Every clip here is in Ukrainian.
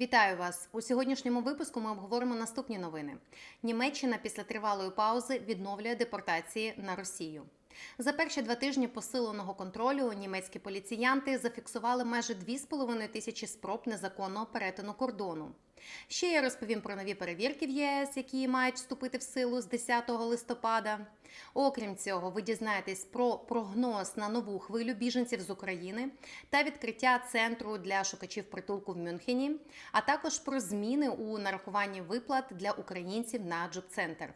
Вітаю вас у сьогоднішньому випуску. Ми обговоримо наступні новини. Німеччина після тривалої паузи відновлює депортації на Росію. За перші два тижні посиленого контролю німецькі поліціянти зафіксували майже 2,5 тисячі спроб незаконного перетину кордону. Ще я розповім про нові перевірки в ЄС, які мають вступити в силу з 10 листопада. Окрім цього, ви дізнаєтесь про прогноз на нову хвилю біженців з України та відкриття центру для шукачів притулку в Мюнхені, а також про зміни у нарахуванні виплат для українців на Джоб-центр.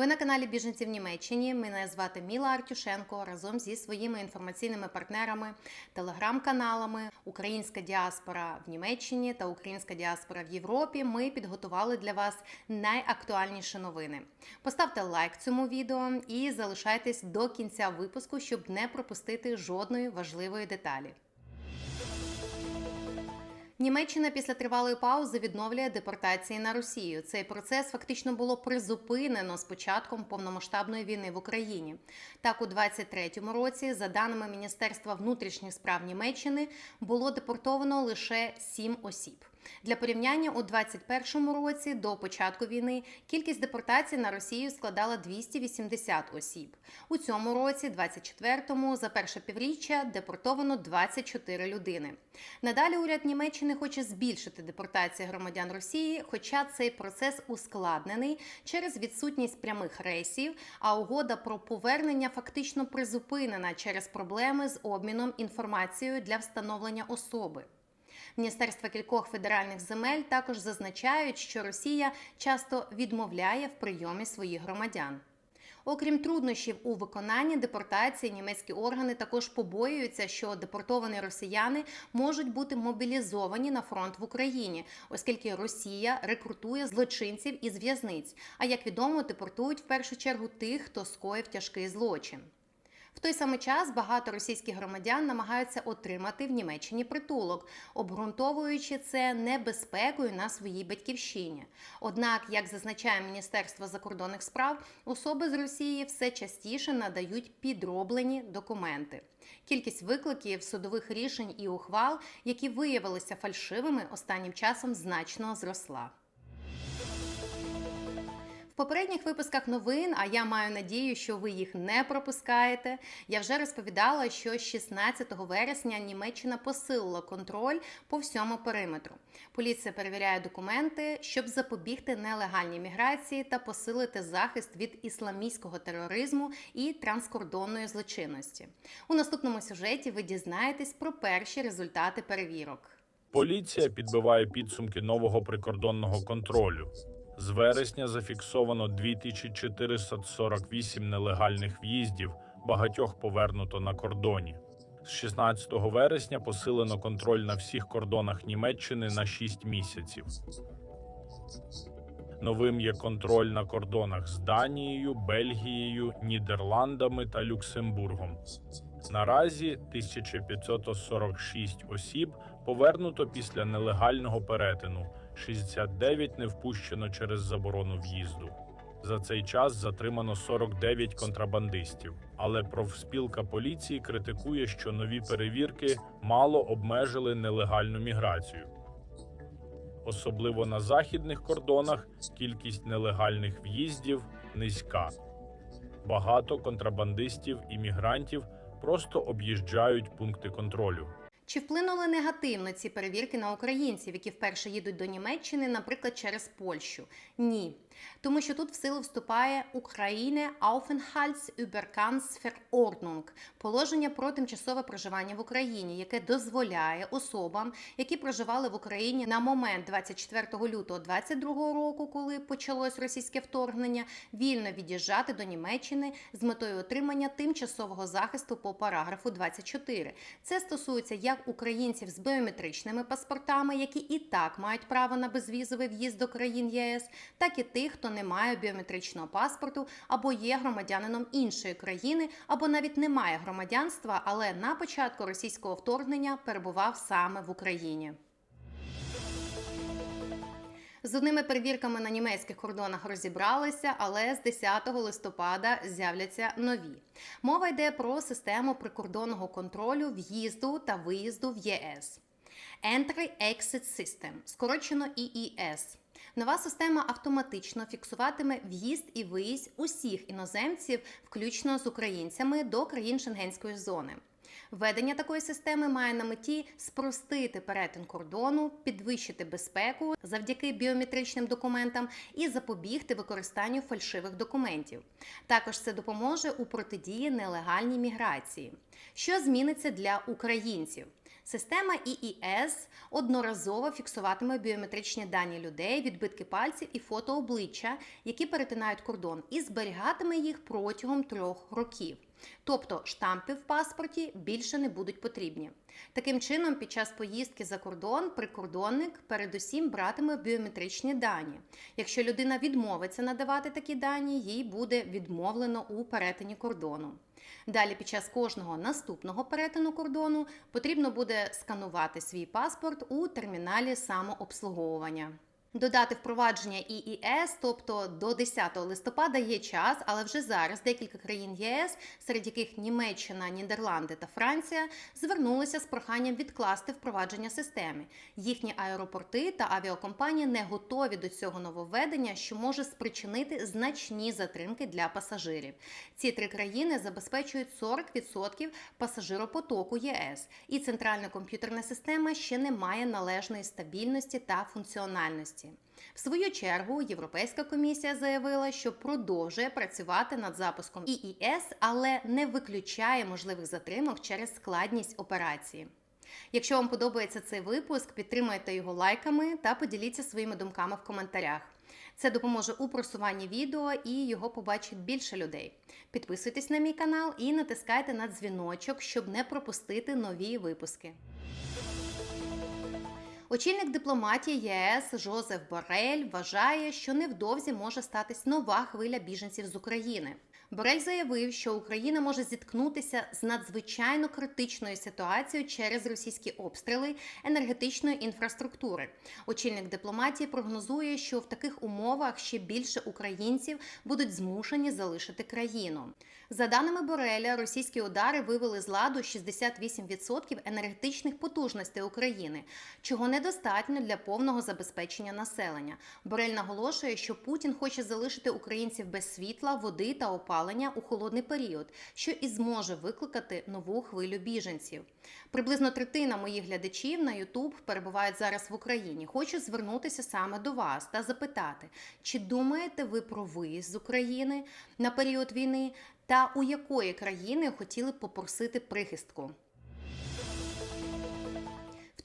Ви на каналі Біженці в Німеччині. Мене звати Міла Артюшенко разом зі своїми інформаційними партнерами, телеграм-каналами Українська діаспора в Німеччині та Українська діаспора в Європі. Ми підготували для вас найактуальніші новини. Поставте лайк цьому відео і залишайтесь до кінця випуску, щоб не пропустити жодної важливої деталі. Німеччина після тривалої паузи відновлює депортації на Росію. Цей процес фактично було призупинено з початком повномасштабної війни в Україні. Так, у 23-му році, за даними Міністерства внутрішніх справ Німеччини, було депортовано лише 7 осіб. Для порівняння у 21-му році до початку війни кількість депортацій на Росію складала 280 осіб. У цьому році, 24-му, за перше півріччя депортовано 24 людини. Надалі уряд Німеччини хоче збільшити депортації громадян Росії, хоча цей процес ускладнений через відсутність прямих рейсів, а угода про повернення фактично призупинена через проблеми з обміном інформацією для встановлення особи. Міністерства кількох федеральних земель також зазначають, що Росія часто відмовляє в прийомі своїх громадян. Окрім труднощів у виконанні депортації, німецькі органи також побоюються, що депортовані росіяни можуть бути мобілізовані на фронт в Україні, оскільки Росія рекрутує злочинців із в'язниць. А як відомо, депортують в першу чергу тих, хто скоїв тяжкий злочин. В той самий час багато російських громадян намагаються отримати в Німеччині притулок, обґрунтовуючи це небезпекою на своїй батьківщині. Однак, як зазначає Міністерство закордонних справ, особи з Росії все частіше надають підроблені документи. Кількість викликів, судових рішень і ухвал, які виявилися фальшивими, останнім часом значно зросла. Попередніх випусках новин, а я маю надію, що ви їх не пропускаєте. Я вже розповідала, що з 16 вересня Німеччина посилила контроль по всьому периметру. Поліція перевіряє документи, щоб запобігти нелегальній міграції та посилити захист від ісламістського тероризму і транскордонної злочинності. У наступному сюжеті ви дізнаєтесь про перші результати перевірок. Поліція підбиває підсумки нового прикордонного контролю. З вересня зафіксовано 2448 нелегальних в'їздів, багатьох повернуто на кордоні. З 16 вересня посилено контроль на всіх кордонах Німеччини на 6 місяців. Новим є контроль на кордонах з Данією, Бельгією, Нідерландами та Люксембургом. Наразі 1546 осіб повернуто після нелегального перетину, 69 не впущено через заборону в'їзду. За цей час затримано 49 контрабандистів. Але профспілка поліції критикує, що нові перевірки мало обмежили нелегальну міграцію. Особливо на західних кордонах кількість нелегальних в'їздів низька. Багато контрабандистів і мігрантів просто об'їжджають пункти контролю. Чи вплинули негативно ці перевірки на українців, які вперше їдуть до Німеччини, наприклад, через Польщу? Ні. Тому що тут в силу вступає Україне Aufenthaltsübergangsverordnung – положення про тимчасове проживання в Україні, яке дозволяє особам, які проживали в Україні на момент 24 лютого 2022 року, коли почалось російське вторгнення, вільно від'їжджати до Німеччини з метою отримання тимчасового захисту по параграфу 24. Це стосується як українців з біометричними паспортами, які і так мають право на безвізовий в'їзд до країн ЄС, так і тих, хто не має біометричного паспорту або є громадянином іншої країни, або навіть не має громадянства, але на початку російського вторгнення перебував саме в Україні. З одними перевірками на німецьких кордонах розібралися, але з 10 листопада з'являться нові. Мова йде про систему прикордонного контролю в'їзду та виїзду в ЄС. Entry-Exit System, скорочено EES. Нова система автоматично фіксуватиме в'їзд і виїзд усіх іноземців, включно з українцями, до країн Шенгенської зони. Введення такої системи має на меті спростити перетин кордону, підвищити безпеку завдяки біометричним документам і запобігти використанню фальшивих документів. Також це допоможе у протидії нелегальній міграції. Що зміниться для українців? Система ІІС одноразово фіксуватиме біометричні дані людей, відбитки пальців і фото обличчя, які перетинають кордон, і зберігатиме їх протягом трьох років. Тобто штампи в паспорті більше не будуть потрібні. Таким чином, під час поїздки за кордон прикордонник передусім братиме біометричні дані. Якщо людина відмовиться надавати такі дані, їй буде відмовлено у перетині кордону. Далі, під час кожного наступного перетину кордону потрібно буде сканувати свій паспорт у терміналі самообслуговування. Додати впровадження ІІС, тобто до 10 листопада є час, але вже зараз декілька країн ЄС, серед яких Німеччина, Нідерланди та Франція, звернулися з проханням відкласти впровадження системи. Їхні аеропорти та авіакомпанії не готові до цього нововведення, що може спричинити значні затримки для пасажирів. Ці три країни забезпечують 40% пасажиропотоку ЄС, і центральна комп'ютерна система ще не має належної стабільності та функціональності. В свою чергу Європейська комісія заявила, що продовжує працювати над запуском ІІС, але не виключає можливих затримок через складність операції. Якщо вам подобається цей випуск, підтримайте його лайками та поділіться своїми думками в коментарях. Це допоможе у просуванні відео і його побачить більше людей. Підписуйтесь на мій канал і натискайте на дзвіночок, щоб не пропустити нові випуски. Очільник дипломатії ЄС Жозеф Борель вважає, що невдовзі може статись нова хвиля біженців з України. Борель заявив, що Україна може зіткнутися з надзвичайно критичною ситуацією через російські обстріли енергетичної інфраструктури. Очільник дипломатії прогнозує, що в таких умовах ще більше українців будуть змушені залишити країну. За даними Бореля, російські удари вивели з ладу 68% енергетичних потужностей України, чого недостатньо для повного забезпечення населення. Борель наголошує, що Путін хоче залишити українців без світла, води та опалення у холодний період, що і зможе викликати нову хвилю біженців. Приблизно третина моїх глядачів на YouTube перебувають зараз в Україні. Хочу звернутися саме до вас та запитати, чи думаєте ви про виїзд з України на період війни та у якої країни хотіли попросити прихистку?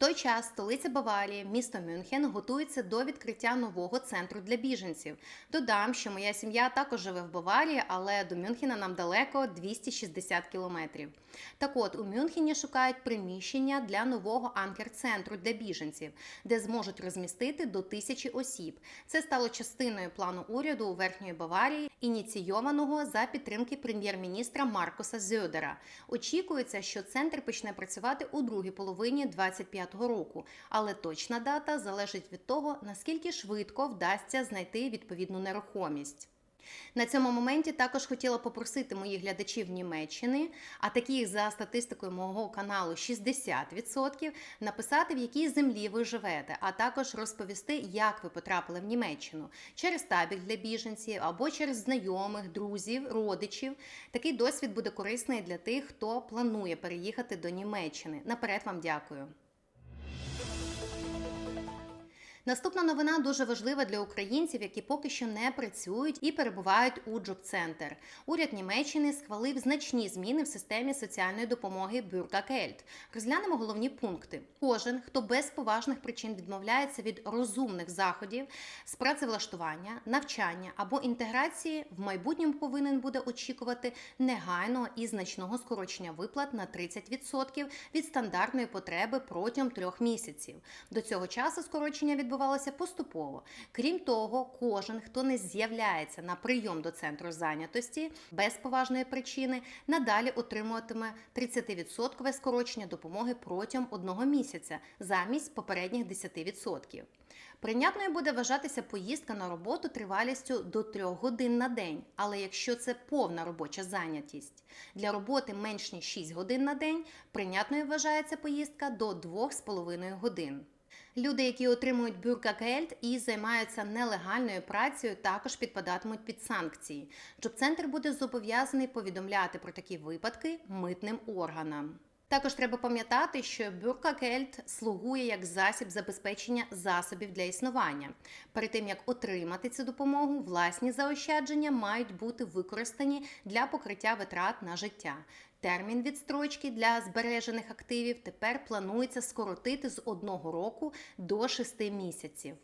Той час столиця Баварії, місто Мюнхен, готується до відкриття нового центру для біженців. Додам, що моя сім'я також живе в Баварії, але до Мюнхена нам далеко 260 кілометрів. Так от у Мюнхені шукають приміщення для нового анкер-центру для біженців, де зможуть розмістити до тисячі осіб. Це стало частиною плану уряду у Верхньої Баварії, ініційованого за підтримки прем'єр-міністра Маркоса Зьодера. Очікується, що центр почне працювати у другій половині 25 року, але точна дата залежить від того, наскільки швидко вдасться знайти відповідну нерухомість. На цьому моменті також хотіла попросити моїх глядачів Німеччини, а таких за статистикою мого каналу 60%, написати, в якій землі ви живете, а також розповісти, як ви потрапили в Німеччину через табір для біженців або через знайомих, друзів, родичів. Такий досвід буде корисний для тих, хто планує переїхати до Німеччини. Наперед вам дякую. Наступна новина дуже важлива для українців, які поки що не працюють і перебувають у джоб-центр. Уряд Німеччини схвалив значні зміни в системі соціальної допомоги Бюркакельт. Розглянемо головні пункти. Кожен, хто без поважних причин відмовляється від розумних заходів з працевлаштування, навчання або інтеграції, в майбутньому повинен буде очікувати негайного і значного скорочення виплат на 30% від стандартної потреби протягом трьох місяців. До цього часу скорочення відбувається відбувалося поступово. Крім того, кожен, хто не з'являється на прийом до центру зайнятості без поважної причини, надалі отримуватиме 30% скорочення допомоги протягом одного місяця замість попередніх 10%. Прийнятною буде вважатися поїздка на роботу тривалістю до 3 годин на день, але якщо це повна робоча зайнятість. Для роботи менш ніж 6 годин на день прийнятною вважається поїздка до 2,5 годин. Люди, які отримують бюркакельт і займаються нелегальною працею, також підпадатимуть під санкції. Джобцентр буде зобов'язаний повідомляти про такі випадки митним органам. Також треба пам'ятати, що бюркакельт слугує як засіб забезпечення засобів для існування. Перед тим як отримати цю допомогу, власні заощадження мають бути використані для покриття витрат на життя. Термін відстрочки для збережених активів тепер планується скоротити з одного року до шести місяців.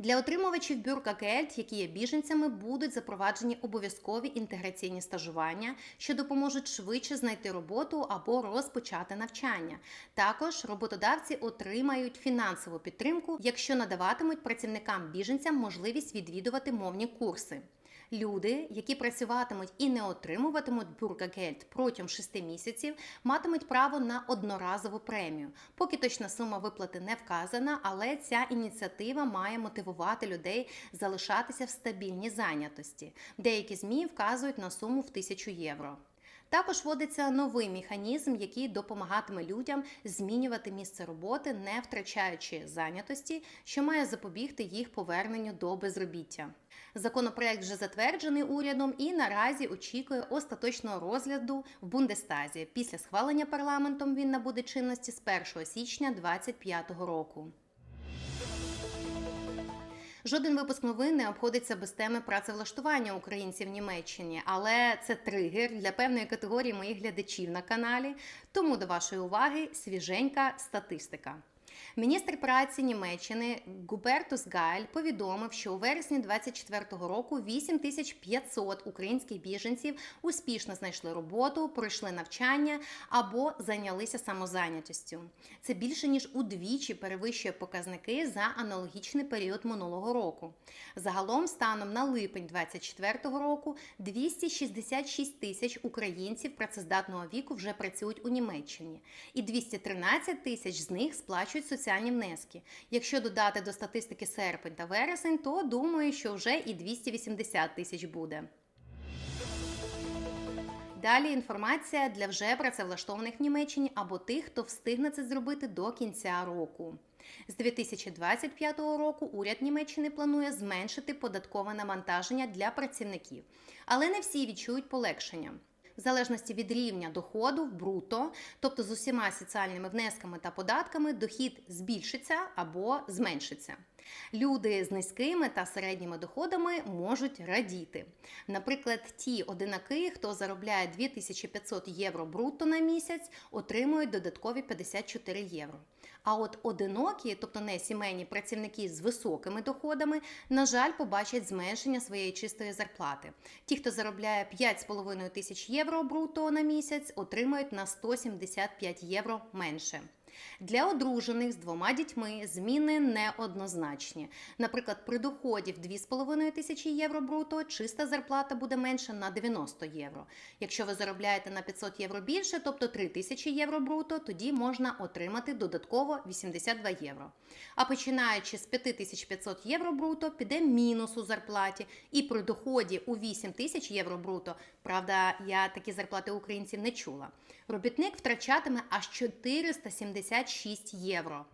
Для отримувачів бюрка Кельт, які є біженцями, будуть запроваджені обов'язкові інтеграційні стажування, що допоможуть швидше знайти роботу або розпочати навчання. Також роботодавці отримають фінансову підтримку, якщо надаватимуть працівникам біженцям можливість відвідувати мовні курси. Люди, які працюватимуть і не отримуватимуть бюргагельд протягом 6 місяців, матимуть право на одноразову премію. Поки точна сума виплати не вказана, але ця ініціатива має мотивувати людей залишатися в стабільній зайнятості. Деякі змі вказують на суму в 1000 євро. Також вводиться новий механізм, який допомагатиме людям змінювати місце роботи, не втрачаючи зайнятості, що має запобігти їх поверненню до безробіття. Законопроект вже затверджений урядом і наразі очікує остаточного розгляду в Бундестазі. Після схвалення парламентом він набуде чинності з 1 січня 2025 року. Жоден випуск новин не обходиться без теми працевлаштування українців в Німеччині, але це тригер для певної категорії моїх глядачів на каналі. Тому до вашої уваги свіженька статистика. Міністр праці Німеччини Губертус Гайль повідомив, що у вересні 2024 року 8500 українських біженців успішно знайшли роботу, пройшли навчання або зайнялися самозайнятістю. Це більше ніж удвічі перевищує показники за аналогічний період минулого року. Загалом, станом на липень 2024 року, 266 тисяч українців працездатного віку вже працюють у Німеччині, і 213 тисяч з них сплачують соціальні внески. Якщо додати до статистики серпень та вересень, то думаю, що вже і 280 тисяч буде. Далі інформація для вже працевлаштованих в Німеччині або тих, хто встигне це зробити до кінця року. З 2025 року уряд Німеччини планує зменшити податкове навантаження для працівників, але не всі відчують полегшення. В залежності від рівня доходу в бруто, тобто з усіма соціальними внесками та податками, дохід збільшиться або зменшиться. Люди з низькими та середніми доходами можуть радіти. Наприклад, ті одинаки, хто заробляє 2500 євро бруто на місяць, отримують додаткові 54 євро. А от одинокі, тобто не сімейні працівники з високими доходами, на жаль, побачать зменшення своєї чистої зарплати. Ті, хто заробляє 5,5 тисяч євро бруто на місяць, отримають на 175 євро менше. Для одружених з двома дітьми зміни неоднозначні. Наприклад, при доході в 2,5 тисячі євро бруто чиста зарплата буде менша на 90 євро. Якщо ви заробляєте на 500 євро більше, тобто 3 тисячі євро бруто, тоді можна отримати додатково 82 євро. А починаючи з 5500 євро бруто, піде мінус у зарплаті. І при доході у 8 тисяч євро бруто, правда, я такі зарплати українців не чула. Робітник втрачатиме аж 476 євро.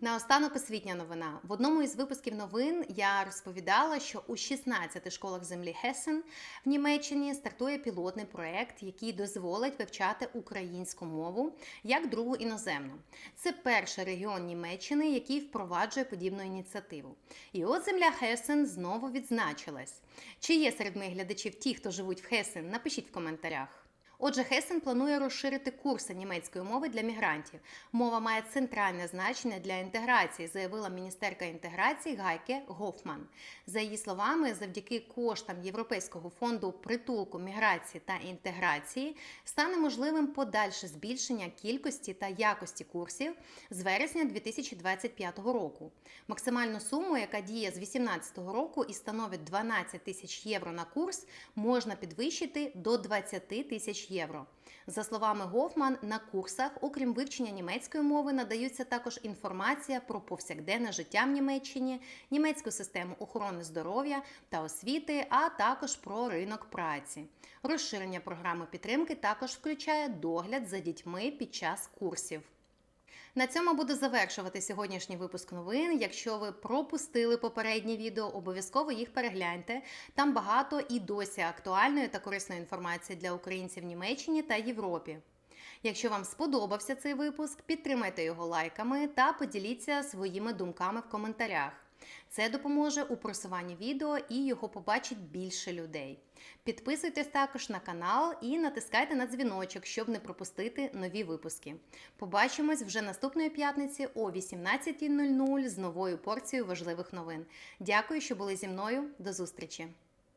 Наостанок освітня новина. В одному із випусків новин я розповідала, що у 16 школах землі Хесен в Німеччині стартує пілотний проект, який дозволить вивчати українську мову як другу іноземну. Це перший регіон Німеччини, який впроваджує подібну ініціативу. І от земля Хесен знову відзначилась. Чи є серед моїх глядачів ті, хто живуть в Хесен? Напишіть в коментарях. Отже, Хесен планує розширити курси німецької мови для мігрантів. Мова має центральне значення для інтеграції, заявила міністерка інтеграції Гайке Гофман. За її словами, завдяки коштам Європейського фонду притулку міграції та інтеграції стане можливим подальше збільшення кількості та якості курсів з вересня 2025 року. Максимальну суму, яка діє з 2018 року і становить 12 тисяч євро на курс, можна підвищити до 20 євро. За словами Гофман, на курсах, окрім вивчення німецької мови, надаються також інформація про повсякденне життя в Німеччині, німецьку систему охорони здоров'я та освіти, а також про ринок праці. Розширення програми підтримки також включає догляд за дітьми під час курсів. На цьому буду завершувати сьогоднішній випуск новин. Якщо ви пропустили попередні відео, обов'язково їх перегляньте. Там багато і досі актуальної та корисної інформації для українців в Німеччині та Європі. Якщо вам сподобався цей випуск, підтримайте його лайками та поділіться своїми думками в коментарях. Це допоможе у просуванні відео і його побачить більше людей. Підписуйтесь також на канал і натискайте на дзвіночок, щоб не пропустити нові випуски. Побачимось вже наступної п'ятниці о 18.00 з новою порцією важливих новин. Дякую, що були зі мною. До зустрічі!